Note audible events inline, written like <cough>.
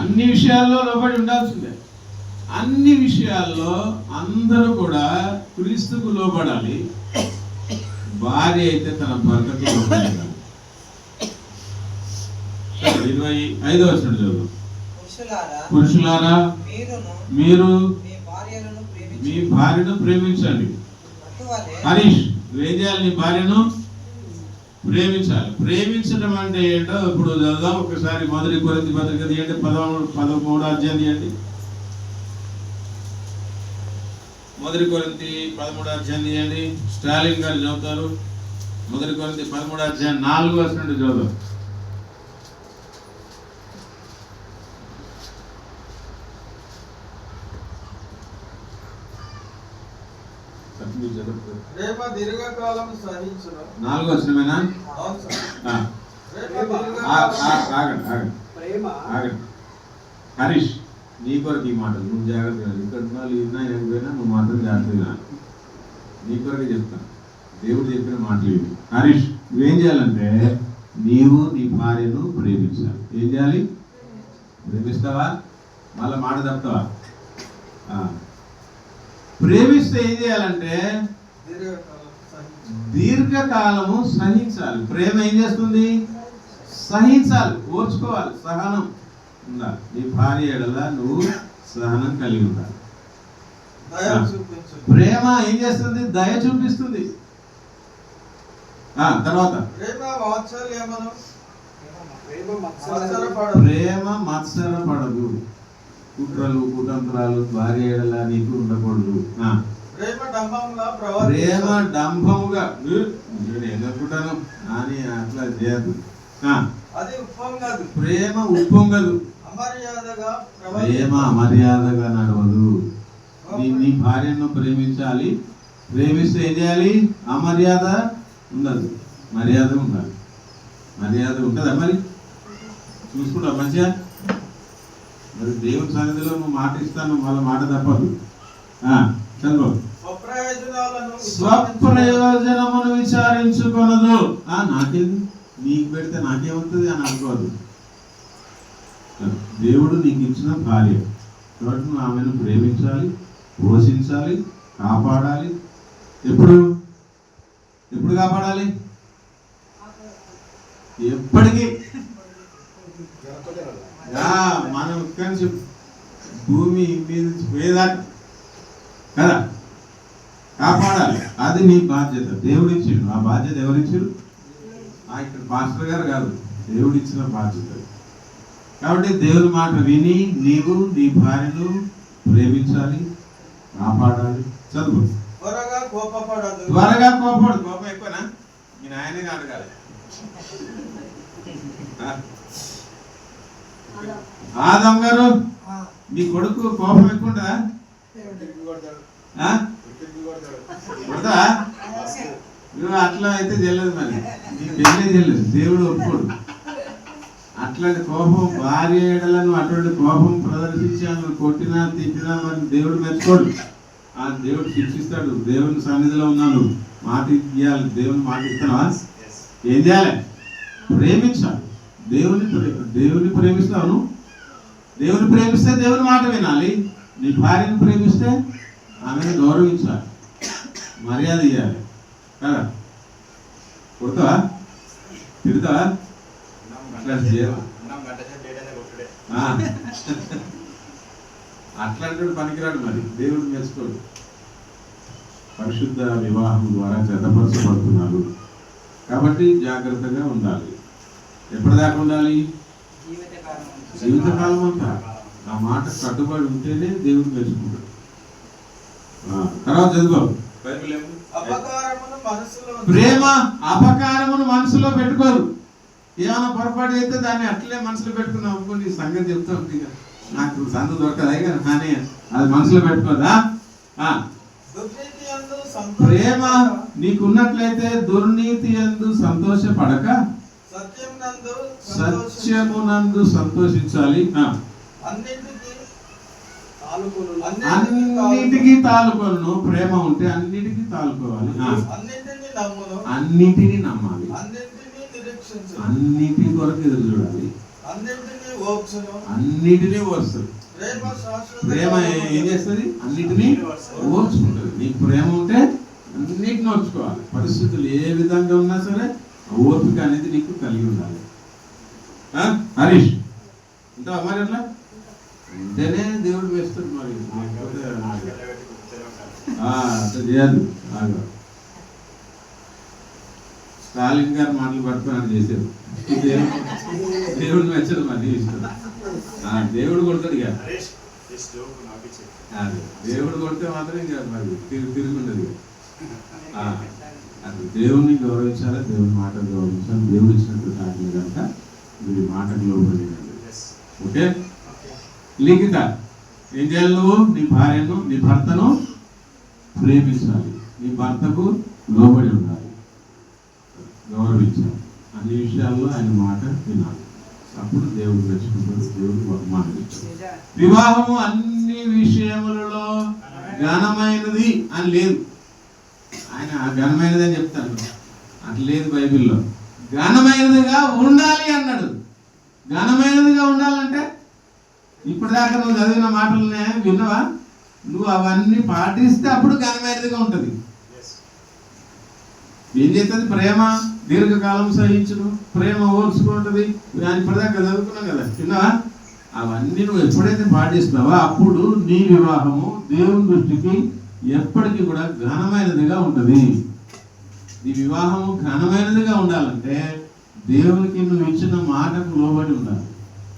అన్ని విషయాల్లో లోబడి ఉండాల్సిందే. అన్ని విషయాల్లో అందరూ కూడా క్రీస్తుకు లోబడాలి. భార్య అయితే తన భర్తకు లోబడాలి ఇరవై ఐదో వచ్చిన చదువు. పురుషులారా మీరు మీ భార్యను ప్రేమించండి. హరీష్ ఏం చేయాలి నీ భార్యను ప్రేమించాలి. ప్రేమించడం అంటే ఏంటో ఇప్పుడు చదువుదాం ఒకసారి మొదటి కొరింది పత్రిక తీయండి పదమూడు పదమూడు అధ్యాయం తీయండి. మొదటి కొరింది పదమూడు అధ్యాయం తీయండి. స్టాలిన్ గారు చదువుతారు. మొదటి కొరింది పదమూడు అధ్యాయం నాలుగు వర్షం చదువుతారు. దీర్ఘకాలం సహించును. నాలుగు వచ్చినమేనా ఆగండి ఆగండి. ప్రేమ. ఆగండి. హరీష్ నీ కొరకు ఈ మాటలు నువ్వు జాగ్రత్తగా. ఇక్కడ విన్నా వినకపోయినా నువ్వు మాత్రం జాగ్రత్తగా వినాలి. నీ కొరకే చెప్తాను. దేవుడు చెప్పిన మాటలు ఇవి. హరీష్ నువ్వేం చేయాలంటే నీవు నీ భార్యను ప్రేమించాలి. ఏం చేయాలి? ప్రేమిస్తావా? మళ్ళీ మాట తప్పుతావా? ఆ. ప్రేమిస్తే ఏం చేయాలంటే దీర్ఘకాలము సహించాలి. ప్రేమ ఏం చేస్తుంది? సహించాలి. ఓర్చుకోవాలి. సహనం ఉండాలి. నీ భార్య ఎడల నువ్వు సహనం కలిగి ఉండాలి. ప్రేమ ఏం చేస్తుంది? దయ చూపిస్తుంది. ఆ తర్వాత. ప్రేమ మత్సరపడదు. ప్రేమ మత్సర పడదు కుట్రలు కుతంత్రాలు భార్య ఎడల నీకు ఉండకూడదు. ప్రేమ డంభముగా "ఉ, నేను ఎదుర్కొంటాను అని అట్లా చేయదు. అది ఉప్పొంగదు. ప్రేమ ఉప్పొంగదు. అమర్యాదగా ప్రేమ అమర్యాదగా నడవదు. నీ భార్యను ప్రేమించాలి. ప్రేమిస్తే ఏం చేయాలి? అమర్యాద ఉండదు. మర్యాద ఉండాలి. మర్యాద ఉంటుందా మరి? చూసుకుంటా మంచిగా? మరి దేవుని సన్నిధిలో నువ్వు మాట ఇస్తాను వాళ్ళ మాట తప్పదు. ఆ, చదువు స్వప్రయోజనమును విచారించుకొనదు. ఆ నాకేంది? నీకు పెడితే నాకేమవుతుంది అని అనుకోదు. దేవుడు నీకు ఇచ్చిన భార్య. కాబట్టి నువ్వు ఆమెను ప్రేమించాలి పోషించాలి కాపాడాలి. ఎప్పుడు? ఎప్పుడు కాపాడాలి? ఎప్పటికీ. మనం ఇక్కడి నుంచి భూమి మీద పోయేదాకా కదా? కాపాడాలి. అది నీ బాధ్యత. దేవుడు ఇచ్చిండు ఆ బాధ్యత ఎవరు ఇచ్చారు ఆ ఇక్కడ పాస్టర్ గారు కాదు. దేవుడు ఇచ్చిన బాధ్యత. కాబట్టి దేవుని మాట విని నీవు నీ భార్యను ప్రేమించాలి కాపాడాలి. చదువు. త్వరగా కోపపడదు. త్వరగా కోపడు కోపం ఎక్కువనా? మీ నాయనే ఆ? <laughs> ఆదం గారు మీ కొడుకు కోపం ఎక్కువ ఉంటుందా? కొడతా నువ్వు అట్లా అయితే తెలియదు మరి. నీ పెళ్ళే తెలియదు దేవుడు ఒప్పుకోడు. అట్లాంటి కోపం భార్య ఏడల నువ్వు అటువంటి కోపం ప్రదర్శించి ఆమెను కొట్టినా తిట్టినా మరి దేవుడు మెచ్చుకోడు. ఆ దేవుడు శిక్షిస్తాడు. దేవుని సన్నిధిలో ఉన్నాను మాట ఇవ్వాలి దేవుని మాట ఇస్తున్నావా? ఏం చేయాలి? ప్రేమించాలి. దేవుని దేవుని ప్రేమిస్తాను. దేవుని ప్రేమిస్తే దేవుని మాట వినాలి. నీ భార్యను ప్రేమిస్తే ఆమెను గౌరవించాలి. మర్యాద ఇవ్వాలి కదా? కొడతావా? తిడతావా? అట్లాంటి పనికిరాడు మరి. దేవుడు మెచ్చుకోడు పరిశుద్ధ వివాహం ద్వారా జతపరచబడుతున్నారు కాబట్టి జాగ్రత్తగా ఉండాలి. ఎప్పటిదాకా ఉండాలి? జీవితకాలం అంతా ఆ మాట కట్టుబడి ఉంటేనే దేవుడు మెచ్చుకుంటాడు ఆ, తర్వాత చదువు బైబిల్ ఏముంది? అపకారమును మనసులో ఉంచుకొని ప్రేమ అపకారమును మనసులో పెట్టుకోరు. ఏమైనా పొరపాటు అయితే దాన్ని అట్లే మనసులో పెట్టుకున్నాం అనుకో నీ సంగతి చెప్తా ఉంది. నాకు సంత దొరకదా కానీ అది మనసులో పెట్టుకోదా? ప్రేమ నీకున్నట్లయితే దుర్నీతి ఎందు సంతోషపడక. సత్యమునందు సంతోషించాలి. ఆ, అన్నింటికి అన్నిటికీ తాలుకోను ప్రేమ ఉంటే అన్నిటికీ తాలుకోవాలి. ఆ, అన్నింటిని నమ్మును. అన్నిటినీ నమ్మాలి. అన్నిటి కొరకు ఎదురు చూడాలి. అన్నింటినీ ఓర్స్తుంది ప్రేమ ఏ- చేస్తుంది? అన్నిటినీ ఓర్చుకుంటుంది నీకు ప్రేమ ఉంటే అన్నిటిని ఓర్చుకోవాలి పరిస్థితులు ఏ విధంగా ఉన్నా సరే ఓపిక అనేది నీకు కలిగి ఉండాలి. ఆ? హరీష్ ఉంటావా మరి అట్లా? ఉంటేనే దేవుడు వేస్తాడు మరి. అట్లా చేయదు స్టాలిన్ గారు మాటలు పట్టుకొని చేశారు. దేవుడు మెచ్చదు మరి ఇష్టం. ఆ, దేవుడు కొడతాడు ఇక. దేవుడు కొడితే మాత్రం ఇంకా మరి తిరిగి తిరిగి ఉండదు ఇక. అది దేవుని గౌరవించాలి దేవుని మాట గౌరవించాలి? దేవుడు ఇచ్చినటువంటి ఆజ్ఞ కనుక వీరి మాటకు ఓకే? లిఖిత ఏం చేయాలి నువ్వు నీ భార్యను నీ భర్తను ప్రేమించాలి. నీ భర్తకు లోబడి ఉండాలి. గౌరవించాలి. అన్ని విషయాల్లో ఆయన మాట వినాలి. అప్పుడు దేవుడు మెచ్చుకుంటాడు దేవుడు బహుమానం ఇస్తాడు. నిజ వివాహము అన్ని విషయములలో ఘనమైనది అని లేదు. ఆయన ఆ ఘనమైనది అని చెప్తాడు అట్లా లేదు బైబిల్లో. ఘనమైనదిగా ఉండాలి అన్నాడు. ఘనమైనదిగా ఉండాలంటే ఇప్పటిదాకా నువ్వు చదివిన మాటలనే విన్నవా? నువ్వు అవన్నీ పాటిస్తే అప్పుడు ఘనమైనదిగా ఉంటుంది. ఏం చేస్తుంది? ప్రేమ దీర్ఘకాలం సహించును ప్రేమ ఓర్చుకుంటుంది అని ఇప్పటిదాకా చదువుకున్నాం కదా. విన్నావా? అవన్నీ నువ్వు ఎప్పుడైతే పాటిస్తావో అప్పుడు నీ వివాహము దేవుని దృష్టికి ఎప్పటికీ కూడా ఘనమైనదిగా ఉంటుంది నీ వివాహము ఘనమైనదిగా ఉండాలంటే దేవునికి నువ్వు ఇచ్చిన మాటకు లోబడి ఉండాలి.